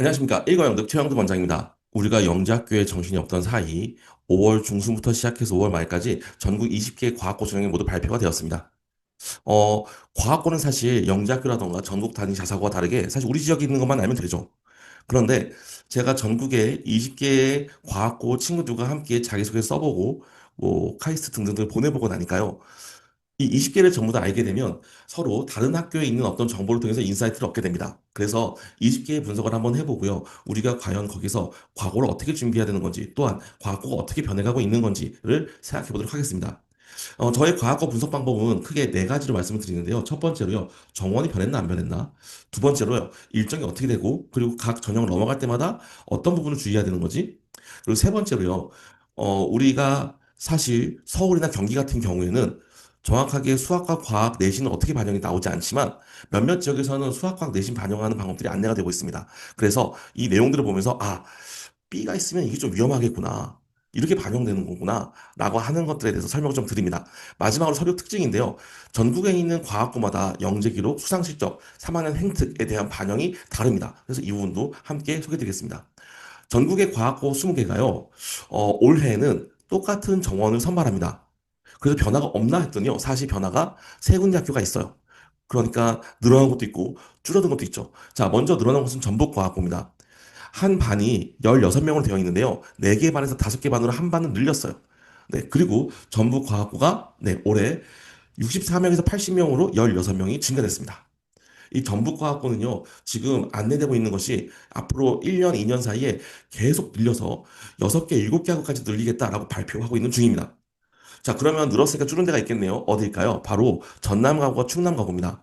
안녕하십니까. 일과영득 최영득 원장입니다. 우리가 영재학교에 정신이 없던 사이 5월 중순부터 시작해서 5월 말까지 전국 20개 과학고 전형이 모두 발표가 되었습니다. 어, 과학고는 사실 영재학교라던가 전국 단위 자사고와 다르게 사실 우리 지역에 있는 것만 알면 되죠. 그런데 제가 전국에 20개의 과학고 친구들과 함께 자기소개 써보고 뭐 카이스트 등등들 보내보고 나니까요. 이 20개를 전부 다 알게 되면 서로 다른 학교에 있는 어떤 정보를 통해서 인사이트를 얻게 됩니다. 그래서 20개의 분석을 한번 해보고요. 우리가 과연 거기서 과거를 어떻게 준비해야 되는 건지, 또한 과거가 어떻게 변해가고 있는 건지를 생각해 보도록 하겠습니다. 어, 저의 과학과 분석 방법은 크게 네 가지로 말씀을 드리는데요. 첫 번째로요, 정원이 변했나 안 변했나. 두 번째로요, 일정이 어떻게 되고, 그리고 각 전형 넘어갈 때마다 어떤 부분을 주의해야 되는 거지. 그리고 세 번째로요, 어, 우리가 사실 서울이나 경기 같은 경우에는 정확하게 수학과 과학 내신은 어떻게 반영이 나오지 않지만 몇몇 지역에서는 수학과학 내신 반영하는 방법들이 안내가 되고 있습니다. 그래서 이 내용들을 보면서 아, B가 있으면 이게 좀 위험하겠구나. 이렇게 반영되는 거구나. 라고 하는 것들에 대해서 설명을 좀 드립니다. 마지막으로 서류 특징인데요. 전국에 있는 과학고마다 영재 기록, 수상 실적, 3학년 행특에 대한 반영이 다릅니다. 그래서 이 부분도 함께 소개드리겠습니다. 전국의 과학고 20개가요. 어, 올해는 똑같은 정원을 선발합니다. 그래서 변화가 없나 했더니요. 사실 변화가 세 군데 학교가 있어요. 그러니까 늘어난 것도 있고 줄어든 것도 있죠. 자, 먼저 늘어난 것은 전북과학고입니다. 한 반이 16명으로 되어 있는데요. 4개 반에서 5개 반으로 한 반을 늘렸어요. 네, 그리고 전북과학고가 네, 올해 64명에서 80명으로 16명이 증가됐습니다. 이 전북과학고는요, 지금 안내되고 있는 것이 앞으로 1년, 2년 사이에 계속 늘려서 6개, 7개 학교까지 늘리겠다라고 발표하고 있는 중입니다. 자, 그러면 늘었으니까 줄은 데가 있겠네요. 어딜까요? 바로 전남 가구와 충남 가구입니다.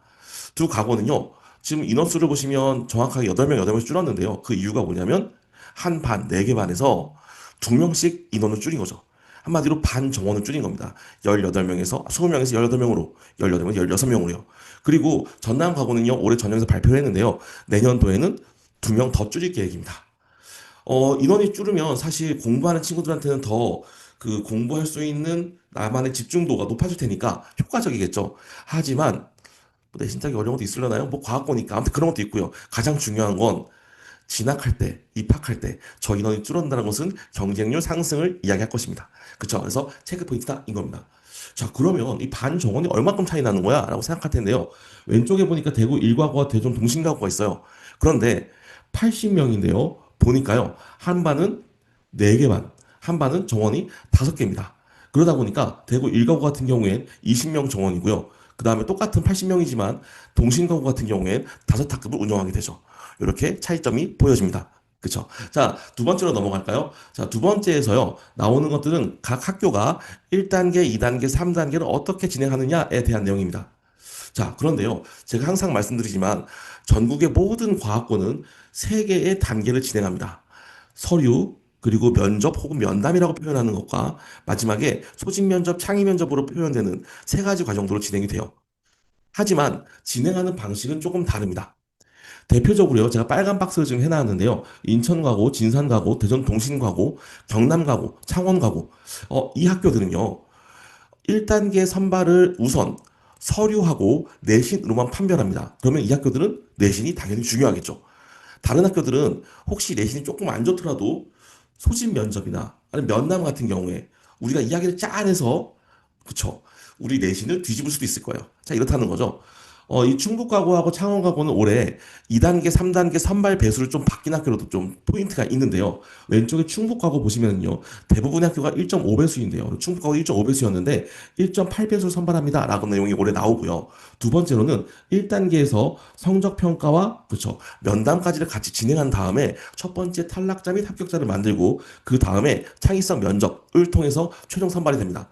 두 가구는요, 지금 인원수를 보시면 정확하게 8명, 8명씩 줄었는데요. 그 이유가 뭐냐면, 한 반, 4개 반에서 2명씩 인원을 줄인 거죠. 한마디로 반 정원을 줄인 겁니다. 18명에서, 20명에서 18명으로, 18명에서 16명으로요. 그리고 전남 가구는요, 올해 전형에서 발표를 했는데요. 내년도에는 2명 더 줄일 계획입니다. 어, 인원이 줄으면 사실 공부하는 친구들한테는 더 그 공부할 수 있는 나만의 집중도가 높아질 테니까 효과적이겠죠. 하지만 뭐 내신 따기 어려운 것도 있으려나요? 뭐 과학고니까 아무튼 그런 것도 있고요. 가장 중요한 건 진학할 때, 입학할 때 저 인원이 줄어든다는 것은 경쟁률 상승을 이야기할 것입니다. 그렇죠? 그래서 체크 포인트다 인 겁니다. 자, 그러면 이 반 정원이 얼마큼 차이 나는 거야? 라고 생각할 텐데요. 왼쪽에 보니까 대구 일과고와 대전 동신가고가 있어요. 그런데 80명인데요. 보니까요. 한 반은 4개 반, 한 반은 정원이 5개입니다. 그러다 보니까 대구 일가구 같은 경우엔 20명 정원이고요. 그 다음에 똑같은 80명이지만 동신가구 같은 경우엔 다섯 학급을 운영하게 되죠. 이렇게 차이점이 보여집니다. 그쵸? 자, 두 번째로 넘어갈까요? 자, 두 번째에서요, 나오는 것들은 각 학교가 1단계, 2단계, 3단계를 어떻게 진행하느냐에 대한 내용입니다. 자, 그런데요, 제가 항상 말씀드리지만, 전국의 모든 과학고는 세 개의 단계를 진행합니다. 서류, 그리고 면접 혹은 면담이라고 표현하는 것과 마지막에 소집 면접, 창의 면접으로 표현되는 세 가지 과정으로 진행이 돼요. 하지만 진행하는 방식은 조금 다릅니다. 대표적으로요, 제가 빨간 박스를 지금 해놨는데요. 인천 가고, 진산 가고, 대전 동신 가고, 경남 가고, 창원 가고, 어, 이 학교들은요, 1단계 선발을 우선 서류하고 내신으로만 판별합니다. 그러면 이 학교들은 내신이 당연히 중요하겠죠. 다른 학교들은 혹시 내신이 조금 안 좋더라도 소집 면접이나 아니면 면담 같은 경우에 우리가 이야기를 짜내서 그쵸 우리 내신을 뒤집을 수도 있을 거예요. 자 이렇다는 거죠. 어, 이 충북가구하고 창원가구는 올해 2단계, 3단계 선발 배수를 좀 바뀐 학교로도 좀 포인트가 있는데요. 왼쪽에 충북가구 보시면요. 대부분의 학교가 1.5배수인데요. 충북가구 1.5배수였는데 1.8배수를 선발합니다. 라고 내용이 올해 나오고요. 두 번째로는 1단계에서 성적평가와 그쵸 면담까지를 같이 진행한 다음에 첫 번째 탈락자 및 합격자를 만들고 그 다음에 창의성 면접을 통해서 최종 선발이 됩니다.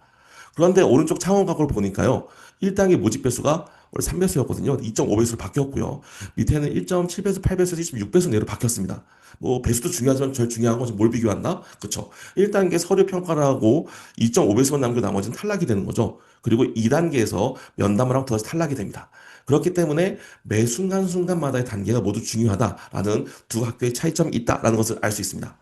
그런데 오른쪽 창원가구를 보니까요. 1단계 모집 배수가 원래 3배수였거든요. 2.5배수로 바뀌었고요. 밑에는 1.7배수, 8배수, 1.6배수 내로 바뀌었습니다. 뭐 배수도 중요하지만 제일 중요한 건 뭘 비교한다? 그쵸? 1단계 서류 평가를 하고 2.5배수만 남겨 나머지는 탈락이 되는 거죠. 그리고 2단계에서 면담을 하고 다시 탈락이 됩니다. 그렇기 때문에 매 순간순간마다의 단계가 모두 중요하다라는 두 학교의 차이점이 있다라는 것을 알 수 있습니다.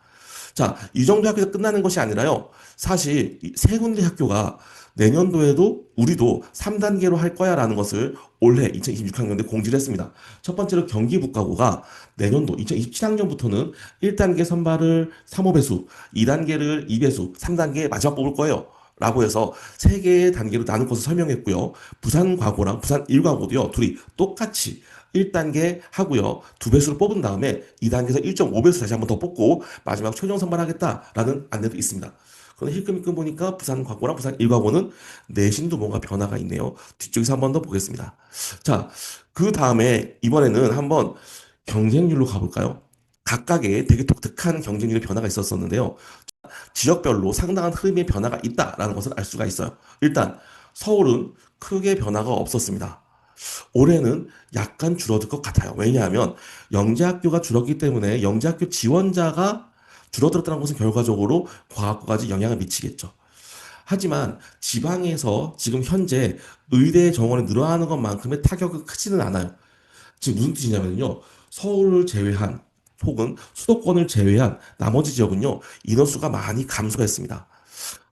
자, 이 정도 학교에서 끝나는 것이 아니라요. 사실 세 군데 학교가 내년도에도 우리도 3단계로 할 거야라는 것을 올해 2026학년도에 공지를 했습니다. 첫 번째로 경기국가고가 내년도 2027학년부터는 1단계 선발을 3호배수, 2단계를 2배수, 3단계 마지막 뽑을 거예요. 라고 해서 세 개의 단계로 나눌 것을 설명했고요. 부산 과고랑 부산 일과고도요. 둘이 똑같이 1단계 하고요. 두 배수를 뽑은 다음에 2단계에서 1.5배수 다시 한번 더 뽑고 마지막 최종 선발하겠다라는 안내도 있습니다. 그런데 힐끔힐끔 보니까 부산 과고랑 부산 일과고는 내신도 뭔가 변화가 있네요. 뒤쪽에서 한 번 더 보겠습니다. 자, 그 다음에 이번에는 한번 경쟁률로 가볼까요? 각각의 되게 독특한 경쟁률의 변화가 있었었는데요. 지역별로 상당한 흐름의 변화가 있다라는 것을 알 수가 있어요. 일단 서울은 크게 변화가 없었습니다. 올해는 약간 줄어들 것 같아요. 왜냐하면 영재학교가 줄었기 때문에 영재학교 지원자가 줄어들었다는 것은 결과적으로 과학고까지 영향을 미치겠죠. 하지만 지방에서 지금 현재 의대 정원이 늘어나는 것만큼의 타격은 크지는 않아요. 지금 무슨 뜻이냐면요. 서울을 제외한 혹은 수도권을 제외한 나머지 지역은요. 인원수가 많이 감소가 했습니다.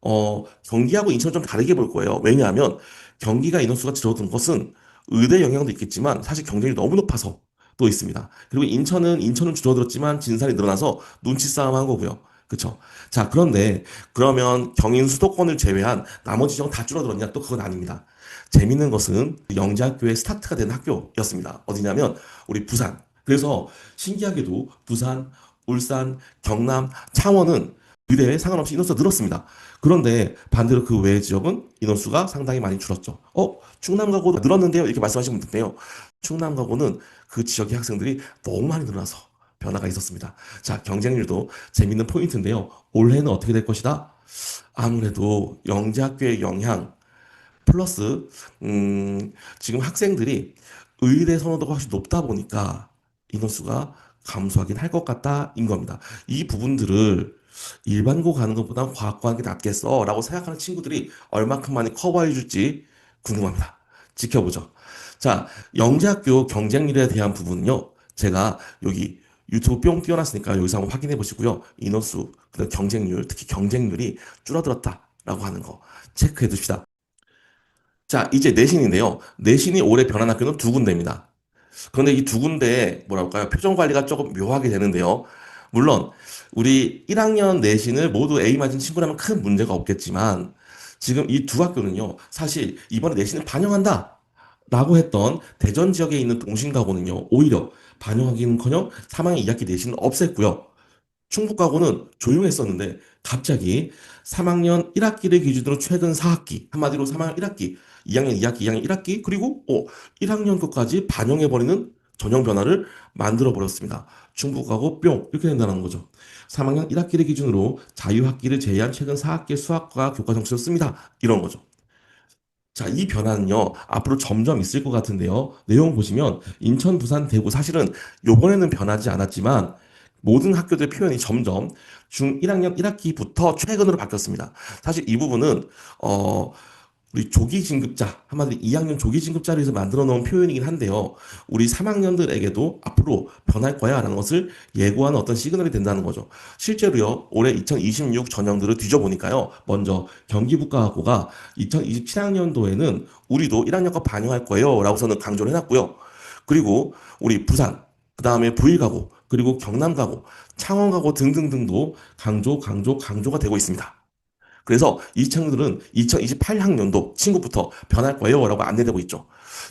어, 경기하고 인천은 좀 다르게 볼 거예요. 왜냐하면 경기가 인원수가 줄어든 것은 의대 영향도 있겠지만 사실 경쟁이 너무 높아서 또 있습니다. 그리고 인천은 인천은 줄어들었지만 진산이 늘어나서 눈치 싸움 한 거고요. 그쵸? 자, 그런데 그러면 경인 수도권을 제외한 나머지 지역 다 줄어들었냐? 또 그건 아닙니다. 재밌는 것은 영재학교의 스타트가 된 학교였습니다. 어디냐면 우리 부산. 그래서 신기하게도 부산, 울산, 경남, 창원은 의대에 상관없이 인원수가 늘었습니다. 그런데 반대로 그 외의 지역은 인원수가 상당히 많이 줄었죠. 어, 충남 가고도 늘었는데요? 이렇게 말씀하시면 되는데요. 충남 가고는 그 지역의 학생들이 너무 많이 늘어나서 변화가 있었습니다. 자, 경쟁률도 재밌는 포인트인데요. 올해는 어떻게 될 것이다? 아무래도 영재학교의 영향 플러스 음, 지금 학생들이 의대 선호도가 훨씬 높다 보니까 인원수가 감소하긴 할 것 같다인 겁니다. 이 부분들을 일반고 가는 것보다 과학고 하는 게 낫겠어 라고 생각하는 친구들이 얼마큼 많이 커버해 줄지 궁금합니다. 지켜보죠. 자, 영재학교 경쟁률에 대한 부분은요. 제가 여기 유튜브 뿅 띄워놨으니까 여기서 한번 확인해 보시고요. 인원수, 그다음 경쟁률, 특히 경쟁률이 줄어들었다라고 하는 거 체크해 둡시다. 자, 이제 내신인데요. 내신이 올해 변한 학교는 두 군데입니다. 그런데 이 두 군데의 뭐랄까요? 표정 관리가 조금 묘하게 되는데요. 물론 우리 1학년 내신을 모두 A 맞은 친구라면 큰 문제가 없겠지만 지금 이 두 학교는요. 사실 이번에 내신을 반영한다. 라고 했던 대전 지역에 있는 동신가고는요. 오히려 반영하기는커녕 3학년 2학기 내신을 없앴고요. 충북가고는 조용했었는데 갑자기 3학년 1학기를 기준으로 최근 4학기 한마디로 3학년 1학기 2학년 2학기 2학년 1학기 그리고 어, 1학년 것까지 반영해버리는 전형 변화를 만들어 버렸습니다. 충북가고 뿅 이렇게 된다는 거죠. 3학년 1학기를 기준으로 자유학기를 제외한 최근 4학기 수학과 교과 정시를 씁니다. 이런 거죠. 자, 이 변화는요, 앞으로 점점 있을 것 같은데요. 내용 보시면, 인천, 부산, 대구, 사실은 요번에는 변하지 않았지만, 모든 학교들 표현이 점점 중 1학년 1학기부터 최근으로 바뀌었습니다. 사실 이 부분은, 어, 우리 조기 진급자, 한마디로 2학년 조기 진급자를 위해서 만들어 놓은 표현이긴 한데요. 우리 3학년들에게도 앞으로 변할 거야 라는 것을 예고하는 어떤 시그널이 된다는 거죠. 실제로요, 올해 2026 전형들을 뒤져보니까요, 먼저 경기국가학고가 2027학년도에는 우리도 1학년과 반영할 거예요 라고서는 강조를 해놨고요. 그리고 우리 부산, 그 다음에 부일가고, 그리고 경남가고, 창원가고 등등등도 강조, 강조, 강조가 되고 있습니다. 그래서 이 친구들은 2028학년도 친구부터 변할 거예요. 라고 안내되고 있죠.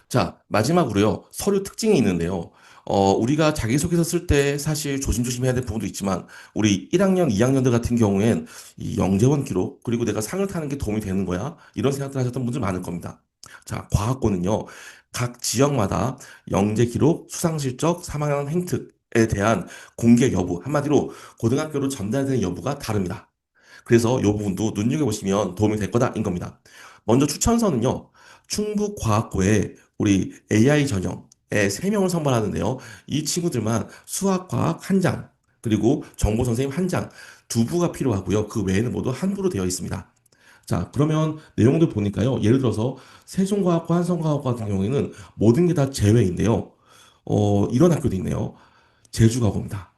자, 마지막으로요. 서류 특징이 있는데요. 어, 우리가 자기소개서 쓸 때 사실 조심조심 해야 될 부분도 있지만, 우리 1학년, 2학년들 같은 경우엔 이 영재원 기록, 그리고 내가 상을 타는 게 도움이 되는 거야. 이런 생각들 하셨던 분들 많을 겁니다. 자, 과학고는요. 각 지역마다 영재 기록, 수상 실적, 3학년 횡특에 대한 공개 여부, 한마디로 고등학교로 전달되는 여부가 다릅니다. 그래서 이 부분도 눈여겨보시면 도움이 될 거다인 겁니다. 먼저 추천서는요. 충북과학고에 우리 AI 전형에 3명을 선발하는데요. 이 친구들만 수학과학 한 장, 그리고 정보 선생님 한 장, 두 부가 필요하고요. 그 외에는 모두 한 부로 되어 있습니다. 자, 그러면 내용들 보니까요. 예를 들어서 세종과학과, 한성과학과 같은 경우에는 모든 게 다 제외인데요. 어, 이런 학교도 있네요. 제주과고입니다.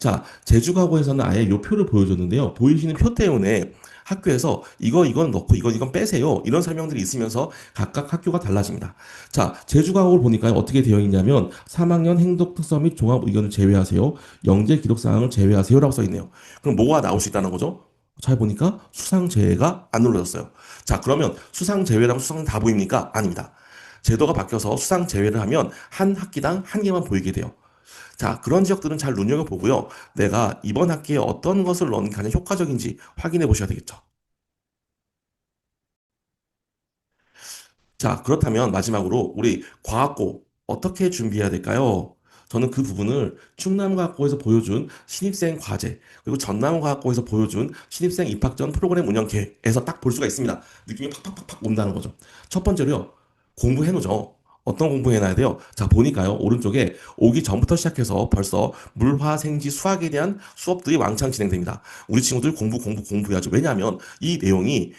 자, 제주과고에서는 아예 요 표를 보여줬는데요. 보이시는 표 때문에 학교에서 이거 이건 넣고 이건 이건 빼세요. 이런 설명들이 있으면서 각각 학교가 달라집니다. 자, 제주과고를 보니까 어떻게 되어 있냐면 3학년 행동 특성 및 종합 의견을 제외하세요. 영재 기록 사항을 제외하세요라고 써 있네요. 그럼 뭐가 나올 수 있다는 거죠? 잘 보니까 수상 제외가 안 눌러졌어요. 자, 그러면 수상 제외랑 수상 다 보입니까? 아닙니다. 제도가 바뀌어서 수상 제외를 하면 한 학기당 한 개만 보이게 돼요. 자, 그런 지역들은 잘 눈여겨보고요. 내가 이번 학기에 어떤 것을 넣는 게 가장 효과적인지 확인해 보셔야 되겠죠. 자, 그렇다면 마지막으로 우리 과학고 어떻게 준비해야 될까요? 저는 그 부분을 충남과학고에서 보여준 신입생 과제, 그리고 전남과학고에서 보여준 신입생 입학 전 프로그램 운영 계획에서 딱 볼 수가 있습니다. 느낌이 팍팍팍팍 온다는 거죠. 첫 번째로요, 공부해 놓죠. 어떤 공부해놔야 돼요? 자, 보니까요, 오른쪽에 오기 전부터 시작해서 벌써 물화, 생지, 수학에 대한 수업들이 왕창 진행됩니다. 우리 친구들 공부, 공부, 공부해야죠. 왜냐하면 이 내용이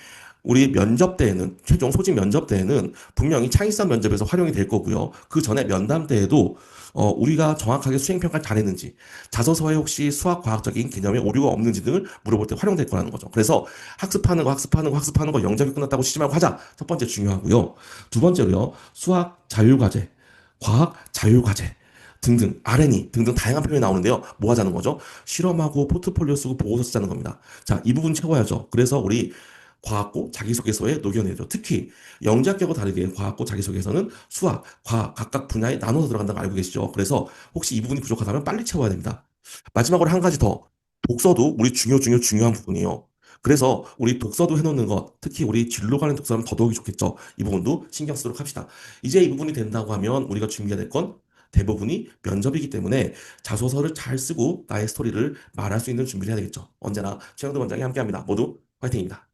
우리 면접 때에는 최종 소집 면접 때에는 분명히 창의성 면접에서 활용이 될 거고요. 그 전에 면담 때에도 어, 우리가 정확하게 수행 평가를 잘했는지, 자소서에 혹시 수학 과학적인 개념에 오류가 없는지 등을 물어볼 때 활용될 거라는 거죠. 그래서 학습하는 거, 학습하는 거, 학습하는 거 영작이 끝났다고 쉬지 말고 하자. 첫 번째 중요하고요. 두 번째로요. 수학 자율과제, 과학 자율과제. 등등, R&E 등등 다양한 표현이 나오는데요. 뭐 하자는 거죠? 실험하고 포트폴리오 쓰고 보고서 쓰자는 겁니다. 자, 이 부분 채워야죠. 그래서 우리 과학고 자기소개서에 녹여내죠. 특히 영재학교하고 다르게 과학고 자기소개서는 수학, 과학 각각 분야에 나눠서 들어간다는 거 알고 계시죠? 그래서 혹시 이 부분이 부족하다면 빨리 채워야 됩니다. 마지막으로 한 가지 더. 독서도 우리 중요, 중요, 중요한 부분이에요. 그래서 우리 독서도 해놓는 것, 특히 우리 진로 관련 독서는 더더욱이 좋겠죠. 이 부분도 신경 쓰도록 합시다. 이제 이 부분이 된다고 하면 우리가 준비해야 될 건 대부분이 면접이기 때문에 자소서를 잘 쓰고 나의 스토리를 말할 수 있는 준비를 해야 되겠죠. 언제나 최영도 원장이 함께합니다. 모두 화이팅입니다.